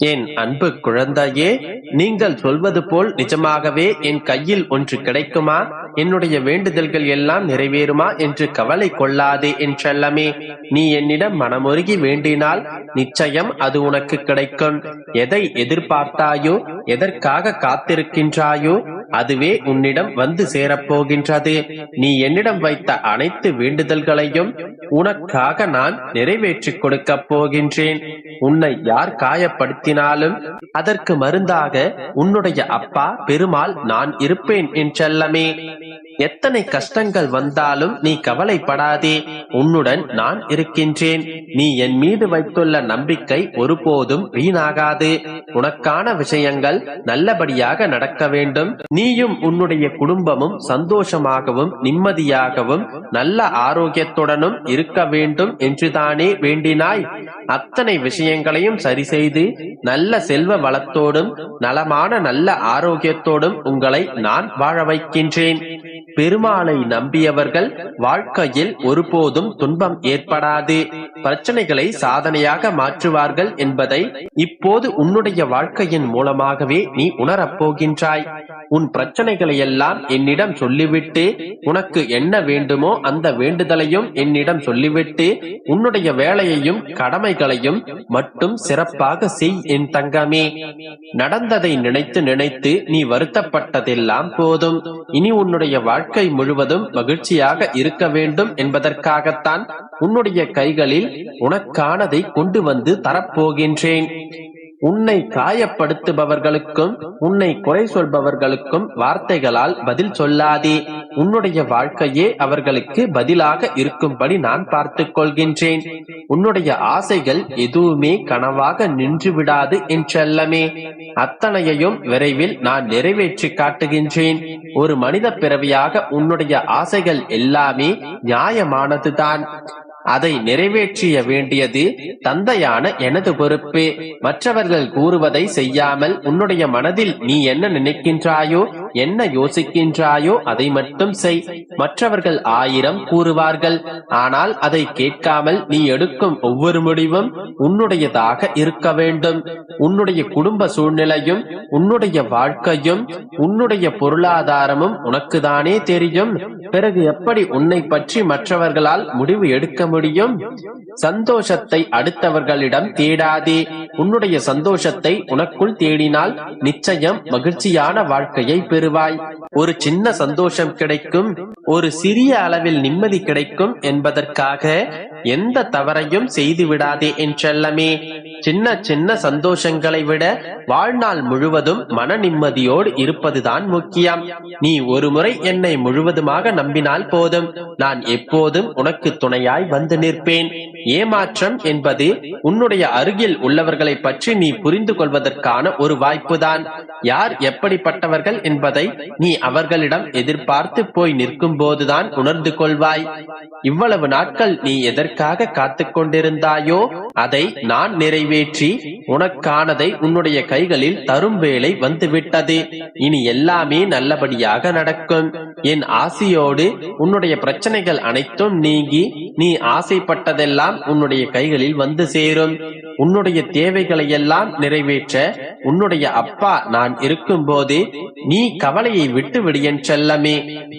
என் அன்பு குழந்தையே நீங்கள் சொல்வது போல் நிஜமாகவே என் கையில் ஒன்று கிடைக்குமா? என்னுடைய வேண்டுதல்கள் எல்லாம் நிறைவேறுமா என்று கவலை கொள்ளாதே என்றல்லமே நீ என்னிடம் மனமுருகி வேண்டினால் நிச்சயம் அது உனக்கு கிடைக்கும். எதை எதிர்பார்த்தாயோ எதற்காக காத்திருக்கின்றாயோ அதுவே உன்னிடம் வந்து சேரப்போகின்றது. நீ என்னிடம் வைத்த அனைத்து வேண்டுதல்களையும் உனக்காக நான் நிறைவேற்றிக் கொடுக்கப் போகின்றேன். உன்னை யார் காயப்படுத்தினாலும் அதற்கு மருந்தாக உன்னுடைய அப்பா பெருமாள் நான் இருப்பேன் என்றல்லமே எத்தனை கஷ்டங்கள் வந்தாலும் நீ கவலைப்படாதே. உன்னுடன் நான் இருக்கின்றேன். நீ என் மீது வைத்துள்ள நம்பிக்கை ஒருபோதும் வீணாகாது. உனக்கான விஷயங்கள் நல்லபடியாக நடக்க வேண்டும். நீயும் உன்னுடைய குடும்பமும் சந்தோஷமாகவும் நிம்மதியாகவும் நல்ல ஆரோக்கியத்துடனும் இருக்க வேண்டும் என்றுதானே வேண்டினாய். அத்தனை விஷயங்களையும் சரி செய்து நல்ல செல்வ வளத்தோடும் நலமான நல்ல ஆரோக்கியத்தோடும் உங்களை நான் வாழ வைக்கின்றேன். பெருமாளை நம்பியவர்கள் வாழ்க்கையில் ஒருபோதும் துன்பம் ஏற்படாது. பிரச்சனைகளை சாதனையாக மாற்றுவார்கள் என்பதை இப்போது உன்னுடைய வாழ்க்கையின் மூலமாகவே நீ உணரப் போகின்றாய். உன் பிரச்சனைகளை எல்லாம் என்னிடம் சொல்லிவிட்டு உனக்கு என்ன வேண்டுமோ அந்த வேண்டுதலையும் என்னிடம் சொல்லிவிட்டு உன்னுடைய வேலையையும் கடமைகளையும் மட்டும் சிறப்பாக செய் என் தங்கமே. நடந்ததை நினைத்து நினைத்து நீ வருத்தப்பட்டதெல்லாம் போதும். இனி உன்னுடைய வாழ்க்கை முழுவதும் மகிழ்ச்சியாக இருக்க வேண்டும் என்பதற்காகத்தான் உன்னுடைய கைகளில் உனக்கானதை கொண்டு வந்து தரப்போகின்றேன். உன்னை காயப்படுத்துபவர்களுக்கும் உன்னை குறை சொல்பவர்களுக்கும் வார்த்தைகளால் பதில் சொல்லாதே. உன்னுடைய வாழ்க்கையே அவர்களுக்கு பதிலாக இருக்கும்படி நான் பார்த்துக் கொள்கின்றேன். உன்னுடைய ஆசைகள் எதுவுமே கனவாக நின்று விடாது என்றல்லமே. அத்தனையையும் விரைவில் நான் நிறைவேற்றி காட்டுகின்றேன். ஒரு மனித பிறவியாக உன்னுடைய ஆசைகள் எல்லாமே நியாயமானதுதான். அதை நிறைவேற்றிய வேண்டியது தந்தையான எனது பொறுப்பு. மற்றவர்கள் கூறுவதை செய்யாமல் உன்னுடைய மனதில் நீ என்ன நினைக்கின்றாயோ என்ன யோசிக்கின்றாயோ அதை மட்டும் செய். மற்றவர்கள் ஆயிரம் கூறுவார்கள். ஆனால் அதை கேட்காமல் நீ எடுக்கும் ஒவ்வொரு முடிவும் உன்னுடையதாக இருக்க வேண்டும். உன்னுடைய குடும்ப சூழ்நிலையும் உன்னுடைய வாழ்க்கையும் உன்னுடைய பொருளாதாரமும் உனக்குதானே தெரியும். பிறகு எப்படி உன்னை பற்றி மற்றவர்களால் முடிவு எடுக்க முடியும்? சந்தோஷத்தை அடுத்தவர்களிடம் தேடாதே. உன்னுடைய சந்தோஷத்தை உனக்குள் தேடினால் நிச்சயம் மகிழ்ச்சியான வாழ்க்கையை பெறுவாய். ஒரு சின்ன சந்தோஷம் கிடைக்கும் ஒரு சிறிய அளவில் நிம்மதி கிடைக்கும் என்பதற்காக எந்த தவறையும் செய்து விடாதே என்றெல்லமே சின்ன சின்ன சந்தோஷங்களை விட வாழ்நாள் முழுவதும் மன நிம்மதியோடு இருப்பதுதான் முக்கியம். நீ ஒருமுறை என்னை முழுவதுமாக நம்பினால் போதும். நான் எப்போதும் உனக்கு துணையாய் வந்து நிற்பேன். ஏமாற்றம் என்பது உன்னுடைய அருகில் உள்ளவர்களை பற்றி நீ புரிந்து கொள்வதற்கான ஒரு வாய்ப்புதான். யார் எப்படிப்பட்டவர்கள் என்பதை நீ அவர்களிடம் எதிர்பார்த்து போய் நிற்கும் போதுதான் உணர்ந்து கொள்வாய். இவ்வளவு நாட்கள் நீ எதற்காக காத்துக் கொண்டிருந்தாயோ அதை நான் நிறைவு நிறைவேற்றி உனக்கானதை உன்னுடைய கைகளில் தரும் வேலை வந்துவிட்டது. இனி எல்லாமே நல்லபடியாக நடக்கும். என் ஆசையோடு உன்னுடைய பிரச்சனைகள் அனைத்தும் நீங்கி நீ ஆசைப்பட்டதெல்லாம் உன்னுடைய கைகளில் வந்து சேரும். உன்னுடைய தேவைகளை எல்லாம் நிறைவேற்ற உன்னுடைய அப்பா நான் இருக்கும்போது நீ கவலையை விட்டு விடியன் செல்லமே.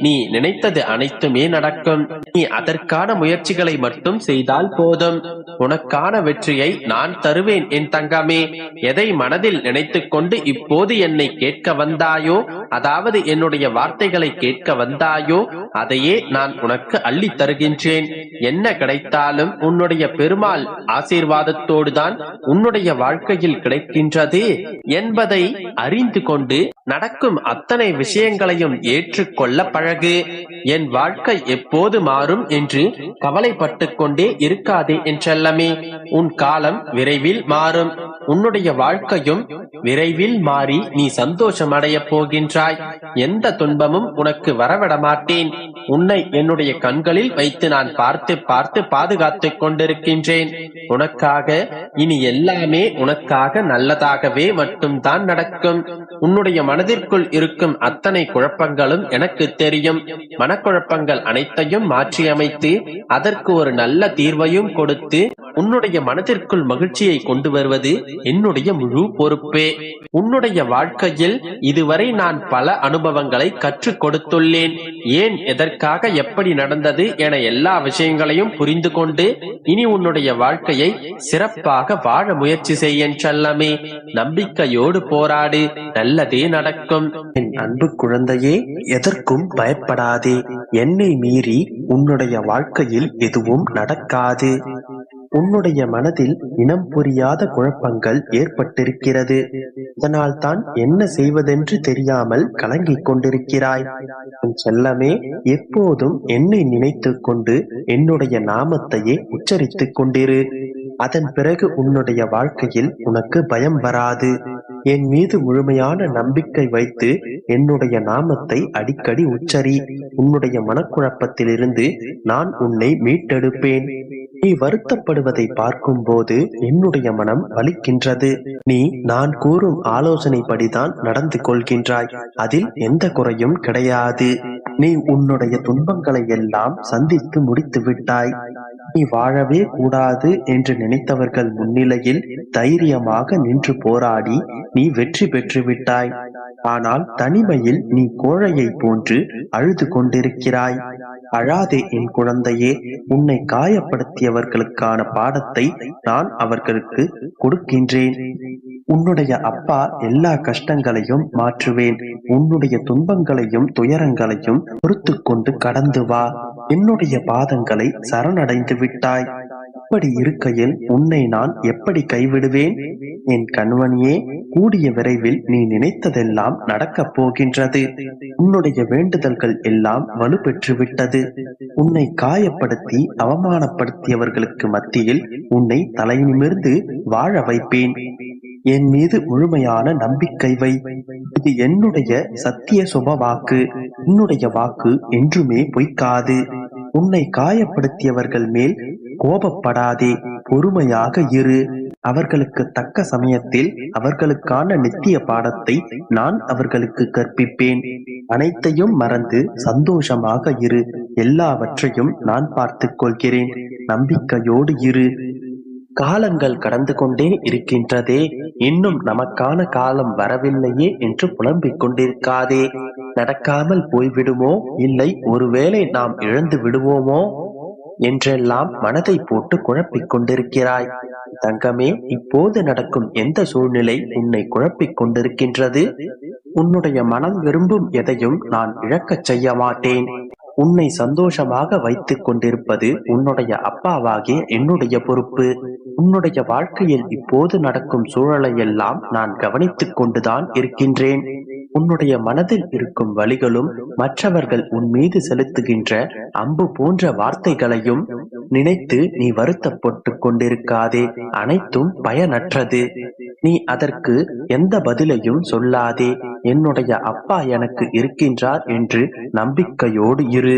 நீ நினைத்தது அனைத்துமே நடக்கும். நீ அதற்கான முயற்சிகளை மட்டும் செய்தால் போதும். உனக்கான வெற்றியை நான் தருவேன் என் தங்கமே. எதை மனதில் நினைத்துக் கொண்டு இப்போது என்னை கேட்க வந்தாயோ அதாவது என்னுடைய வார்த்தைகளை கேட்க வந்தாயோ அதையே நான் உனக்கு அள்ளி தருகின்றேன். என்ன கிடைத்தாலும் உன்னுடைய பெருமாள் ஆசீர்வாதத்தோடு தான் உன்னுடைய வாழ்க்கையில் கிடைக்கின்றது என்பதை அறிந்து கொண்டு நடக்கும் அத்தனை விஷயங்களையும் ஏற்றுக்கொள்ள பழகு. என் வாழ்க்கை எப்போது மாறும் என்று கவலைப்பட்டு கொண்டே இருக்காதே என்றல்லமே. உன் காலம் விரைவில் மாறும். உன்னுடைய வாழ்க்கையும் விரைவில் மாறி நீ சந்தோஷம் அடைய போகின்றாய். எந்த துன்பமும் உனக்கு வரவிட மாட்டேன் உன்னை என்னுடைய கண்களில் வைத்து நான் பார்த்து பார்த்து பாதுகாத்துக் கொண்டிருக்கின்றேன். உனக்காக இனி எல்லாமே உனக்காக நல்லதாகவே மட்டும்தான் நடக்கும். உன்னுடைய மனதிற்குள் இருக்கும் அத்தனை குழப்பங்களும் எனக்கு தெரியும். மனக்குழப்பங்கள் அனைத்தையும் மாற்றியமைத்து அதற்கு ஒரு நல்ல தீர்வையும் கொடுத்து உன்னுடைய மனதிற்குள் மகிழ்ச்சியை கொண்டு வருவது என்னுடைய முழு பொறுப்பே. உன்னுடைய வாழ்க்கையில் இதுவரை நான் பல அனுபவங்களை கற்றுக் கொடுத்துள்ளேன். ஏன் எதற்கு எனக்காக எப்படி நடந்தது என எல்லா விஷயங்களையும் புரிந்து கொண்டு இனி உன்னுடைய வாழ்க்கையை சிறப்பாக வாழ முயற்சி செய்ய செல்லமே. நம்பிக்கையோடு போராடு. நல்லதே நடக்கும். என் அன்பு குழந்தையே எதற்கும் பயப்படாதே. என்னை மீறி உன்னுடைய வாழ்க்கையில் எதுவும் நடக்காது. உன்னுடைய மனதில் இனம் புரியாத குழப்பங்கள் ஏற்பட்டிருக்கிறது. இதனால் தான் என்ன செய்வதென்று தெரியாமல் கலங்கிக் கொண்டிருக்கிறாய். உன் செல்லமே எப்போதும் என்னை நினைத்துக் கொண்டு என்னுடைய நாமத்தையே உச்சரித்துக் கொண்டிரு. அதன் பிறகு உன்னுடைய வாழ்க்கையில் உனக்கு பயம் வராது. என் மீது முழுமையான நம்பிக்கை வைத்து என்னுடைய நாமத்தை அடிக்கடி உச்சரி. உன்னுடைய மனக்குழப்பத்திலிருந்து நான் உன்னை மீட்டெடுப்பேன். நீ வருத்தப்படுவதை பார்க்கும்போது என்னுடைய மனம் வலிக்கின்றது. நீ நான் கூறும் ஆலோசனைப்படிதான் நடந்து கொள்கின்றாய். அதில் எந்த குறையும் கிடையாது. நீ உன்னுடைய துன்பங்களை எல்லாம் சந்தித்து முடித்து விட்டாய். நீ வாழவே கூடாது என்று நினைத்தவர்கள் முன்னிலையில் தைரியமாக நின்று போராடி நீ வெற்றி பெற்று விட்டாய். ஆனால் தனிமையில் நீ கோழையை போன்று அழுது கொண்டிருக்கிறாய். அழாதே என் குழந்தையே உன்னை காயப்படுத்திய கூடியவர்களுக்கான பாடத்தை நான் அவர்களுக்கு கொடுக்கின்றேன். உன்னுடைய அப்பா எல்லா கஷ்டங்களையும் மாற்றுவேன். உன்னுடைய துன்பங்களையும் துயரங்களையும் பொறுத்து கொண்டு கடந்து வா. என்னுடைய பாதங்களை சரணடைந்து விட்டாய் அப்படி இருக்கையில் உன்னை நான் எப்படி கைவிடுவேன்? என் கண்வனியே கூடிய விரைவில் நீ நினைத்ததெல்லாம் நடக்கப் போகின்றது. உன்னுடைய வேண்டுதல்கள் எல்லாம் வலுப்பெற்று விட்டது. உன்னை காயப்படுத்தி அவமானப்படுத்தியவர்களுக்கு மத்தியில் உன்னை தலை நிமிர்ந்து வாழ வைப்பேன். என் மீது முழுமையான நம்பிக்கை வை. இது என்னுடைய சத்திய சுப வாக்கு உன்னுடைய வாக்கு என்றுமே பொய்க்காது. உன்னை காயப்படுத்தியவர்கள் மேல் கோபப்படாதே பொறுமையாக இரு. அவர்களுக்கு தக்க சமயத்தில் அவர்களுக்கான நித்திய பாடத்தை நான் அவர்களுக்கு கற்பிப்பேன். அனைத்தையும் மறந்து சந்தோஷமாக இரு. எல்லாவற்றையும் நான் பார்த்துக் கொள்கிறேன். நம்பிக்கையோடு இரு. காலங்கள் கடந்து கொண்டே இருக்கின்றதே. இன்னும் நமக்கான காலம் வரவில்லையே என்று புலம்பிக் கொண்டிருக்காதே. நடக்காமல் போய்விடுமோ? இல்லை ஒருவேளை நாம் இழந்து விடுவோமோ? என்றெல்லாம் மனதை போட்டு குழப்பிக் கொண்டிருக்கிறாய். தங்கமே இப்போது நடக்கும் எந்த சூழ்நிலை உன்னை குழப்பிக் கொண்டிருக்கின்றது? உன்னுடைய மனம் விரும்பும் எதையும் நான் இழக்கச் செய்ய மாட்டேன். உன்னை சந்தோஷமாக வைத்துக் கொண்டிருப்பது உன்னுடைய அப்பாவாகிய என்னுடைய பொறுப்பு. உன்னுடைய வாழ்க்கையில் இப்போது நடக்கும் சூழலையெல்லாம் நான் கவனித்துக் கொண்டுதான் இருக்கின்றேன். உன்னுடைய மனதில் இருக்கும் வழிகளும் மற்றவர்கள் உன் மீது செலுத்துகின்ற அம்பு போன்ற வார்த்தைகளையும் நினைத்து நீ வருத்தப்பட்டு கொண்டிருக்காதே. அனைத்தும் பயனற்றது. நீ அதற்கு எந்த பதிலையும் சொல்லாதே. என்னுடைய அப்பா எனக்கு இருக்கின்றார் என்று நம்பிக்கையோடு இரு.